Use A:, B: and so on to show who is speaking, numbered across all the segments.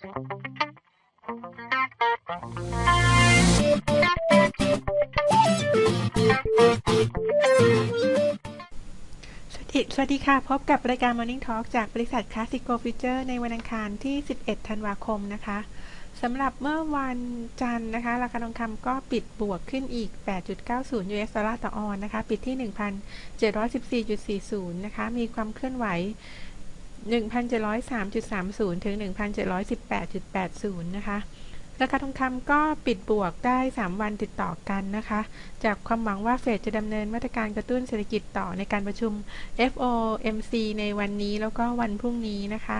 A: สวัสดีสวัสดีค่ะ พบกับรายการ Morning Talk จากบริษัท Classico Future ในวันอังคารที่ 11 ธันวาคมนะคะสำหรับเมื่อวันจันทร์นะคะ ราคาทองคำก็ปิดบวกขึ้นอีก 8.90 US ดอลลาร์ต่อออนนะคะ ปิดที่ 1,714.40 นะคะ มีความเคลื่อนไหว 1,703.30 ถึง 1,718.80 นะคะ ราคาทองคำก็ปิดบวกได้ 3 วันติดต่อกันนะคะ จากความหวังว่าเฟดจะดำเนินมาตรการกระตุ้นเศรษฐกิจต่อในการประชุม FOMC ในวันนี้แล้วก็วันพรุ่งนี้นะคะ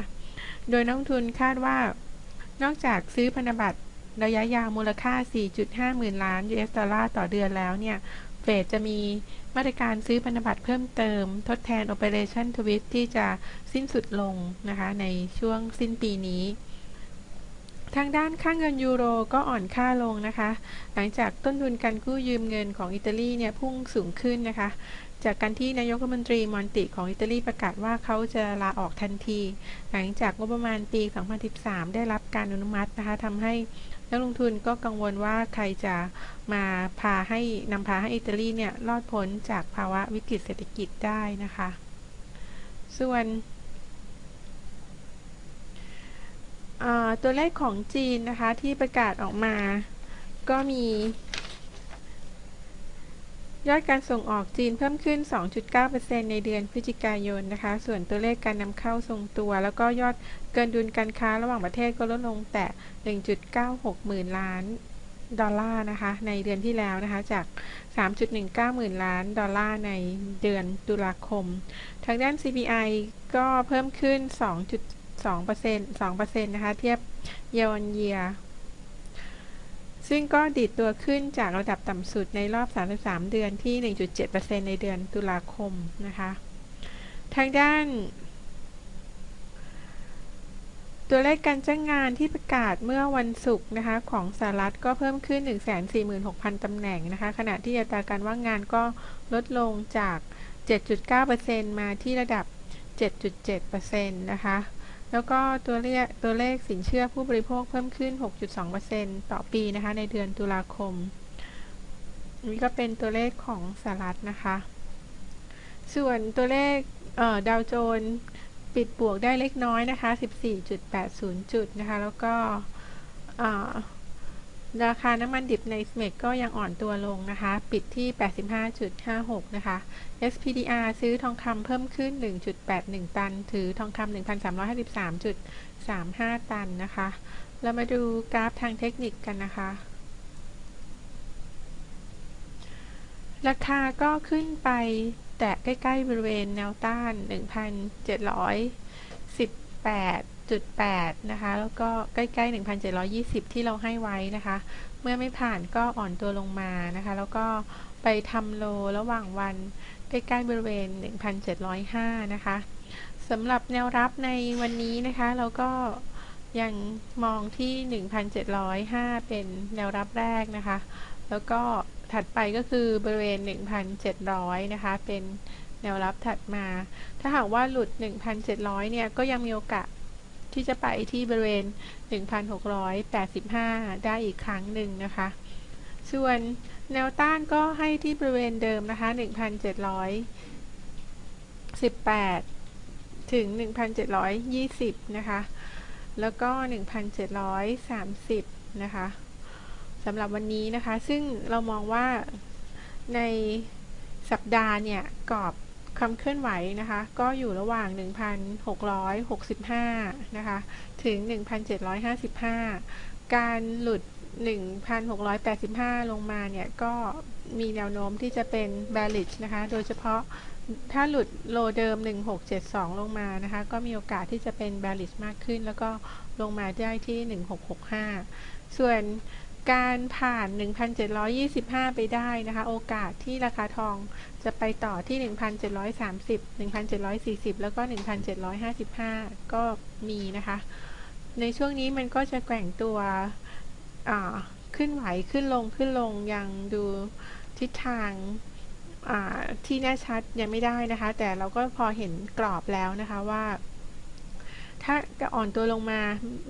A: โดยนักทุนคาดว่านอกจากซื้อพันธบัตรระยะยาวมูลค่า 4.5 หมื่นล้าน US ดอลลาร์ต่อเดือนแล้วเนี่ย เฟดจะมีมาตรการซื้อพันธบัตรเพิ่มเติม ทดแทน Operation Twist ที่จะสิ้นสุดลงนะคะในช่วงสิ้นปีนี้ ทางด้านค่าเงินยูโรก็อ่อนค่าลงนะคะ หลังจากต้นทุนการกู้ยืมเงินของอิตาลีเนี่ยพุ่งสูงขึ้นนะคะ จากการที่นายกรัฐมนตรีมอนติของอิตาลีประกาศว่าเขาจะลาออกทันที หลังจากงบประมาณปี 2013 ได้รับการอนุมัตินะคะทำให้ นักลงทุนก็กังวลว่าใครจะมาพาให้นำพาให้อิตาลีเนี่ยรอดพ้นจากภาวะวิกฤตเศรษฐกิจได้นะคะ ส่วนตัวเลขของจีนนะคะที่ประกาศออกมา ก็มี ยอดการส่งออกจีนเพิ่มขึ้น 2.9%ในเดือนพฤศจิกายนนะคะ ส่วนตัวเลขการนำเข้าทรงตัว แล้วก็ยอดเกินดุลการค้าระหว่างประเทศก็ลดลงแต่ 1.96 หมื่นล้านดอลลาร์นะคะ ในเดือนที่แล้วนะคะ จาก 3.19 หมื่นล้านดอลลาร์ในเดือนตุลาคม ทางด้าน CPI ก็เพิ่มขึ้น 2. 2% 2%นะคะ เทียบ year on year ซึ่งก็ดีดตัวขึ้นจากระดับต่ำสุดในรอบ 33 เดือนที่ 1.7%ในเดือนตุลาคมนะคะ ทางด้าน ตัวเลขการจ้างงานที่ประกาศเมื่อวันศุกร์นะคะของสหรัฐก็เพิ่มขึ้น 146,000 ตำแหน่งนะคะ ขณะที่อัตราการว่างงานก็ลดลงจาก 7.9%มาที่ระดับ 7.7%นะคะ แล้วก็ตัวเลขตัวเลขสินเชื่อผู้บริโภคเพิ่มขึ้น 6.2%ต่อปีนะคะ ในเดือนตุลาคม นี่ก็เป็นตัวเลขของสหรัฐนะคะ ส่วนตัวเลขดาวโจนส์ปิดบวกได้เล็กน้อยนะคะ 14.80 จุดนะคะ แล้วก็ ราคาน้ำมันดิบในสเมกก็ยังอ่อนตัวลงนะคะ ปิดที่ 85.56 นะคะ SPDR ซื้อทองคำเพิ่มขึ้น 1.81 ตัน ถือทองคำ 1,353.35 ตันนะคะ เรามาดูกราฟทางเทคนิคกันนะคะ ราคาก็ขึ้นไปแตะใกล้ ๆ บริเวณแนวต้าน 1,718 1.8นะคะ แล้วก็ใกล้ๆ 1,720 ที่เราให้ไว้นะคะ เมื่อไม่ผ่านก็อ่อนตัวลงมานะคะ แล้วก็ไปทำโลระหว่างวันใกล้ๆ บริเวณ 1,705 นะคะสำหรับแนวรับในวันนี้นะคะ เราก็ยังมองที่ 1,705 เป็นแนวรับแรกนะคะ แล้วก็ถัดไปก็คือบริเวณ 1,700 นะคะ เป็นแนวรับถัดมา ถ้าหากว่าหลุด 1,700 เนี่ย ก็ยังมีโอกาส ที่จะไปที่บริเวณ 1,685 ได้อีกครั้งหนึ่งนะคะ ส่วนแนวต้านก็ให้ที่บริเวณเดิมนะคะ 1,718 ถึง 1,720 นะคะ แล้วก็ 1,730 นะคะสำหรับวันนี้นะคะ ซึ่งเรามองว่าในสัปดาห์เนี่ยกรอบ ความเคลื่อนไหวนะคะ ก็อยู่ระหว่าง 1,665 นะคะ ถึง 1,755 การหลุด 1,685 ลงมาเนี่ย ก็มีแนวโน้มที่จะเป็น bearish นะคะ โดยเฉพาะถ้าหลุดโลเดิม 1672 ลงมานะคะ ก็มีโอกาสที่จะเป็น bearish มากขึ้น แล้วก็ลงมาได้ที่ 1665 ส่วน การผ่าน 1,725 ไปได้นะคะ โอกาสที่ราคาทองจะไปต่อที่ 1,730 1,740 แล้วก็ 1,755 ก็มีนะคะ ในช่วงนี้มันก็จะแกว่งตัวขึ้นไหวขึ้นลงขึ้นลงยังดูทิศทางที่แน่ชัดยังไม่ได้นะคะ แต่เราก็พอเห็นกรอบแล้วนะคะว่า ถ้าก็อ่อนตัวลงมา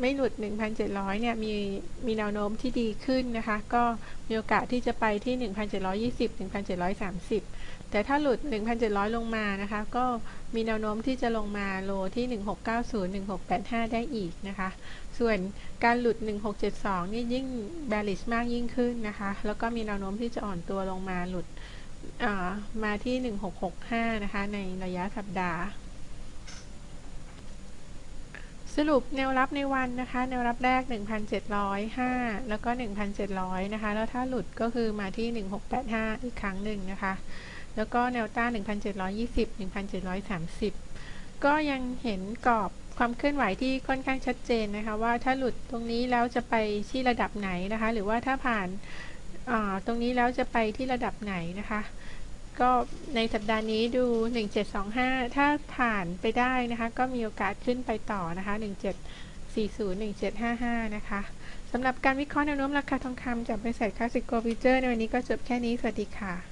A: ไม่หลุด 1,700 เนี่ย มีมีแนวโน้มที่ดีขึ้นนะคะ ก็มีโอกาสที่จะไปที่ 1,720 1,730 แต่ถ้าหลุด 1,700 ลงมานะคะ ก็มีแนวโน้มที่จะลงมาโลที่ 1690 1685 ได้อีกนะคะ ส่วนการหลุด 1672 นี่ยิ่ง bearish มากยิ่งขึ้นนะคะ แล้วก็มีแนวโน้มที่จะอ่อนตัวลงมาหลุดมาที่ 1665 นะคะ ในระยะสัปดาห์ สรุปแนวรับในวันนะคะ แนวรับแรก 1,705 แล้วก็ 1,700 นะคะ แล้วถ้าหลุดก็คือมาที่ 1685 อีกครั้งหนึ่งนะคะ แล้วก็แนวต้าน 1,720 1,730 ก็ยังเห็นกรอบความเคลื่อนไหวที่ค่อนข้างชัดเจนนะคะ ว่าถ้าหลุดตรงนี้แล้วจะไปที่ระดับไหนนะคะ หรือว่าถ้าผ่านตรงนี้แล้วจะไปที่ระดับไหนนะคะ ก็ในสัปดาห์นี้ดู 1725 ถ้าผ่านไปได้นะคะ ก็มีโอกาสขึ้นไปต่อนะคะ 1740 1755 นะคะสำหรับการวิเคราะห์แนวโน้มราคาทองคำจากบริษัทคลาสสิโกฟิเจอร์ในวันนี้ก็จบแค่นี้ สวัสดีค่ะ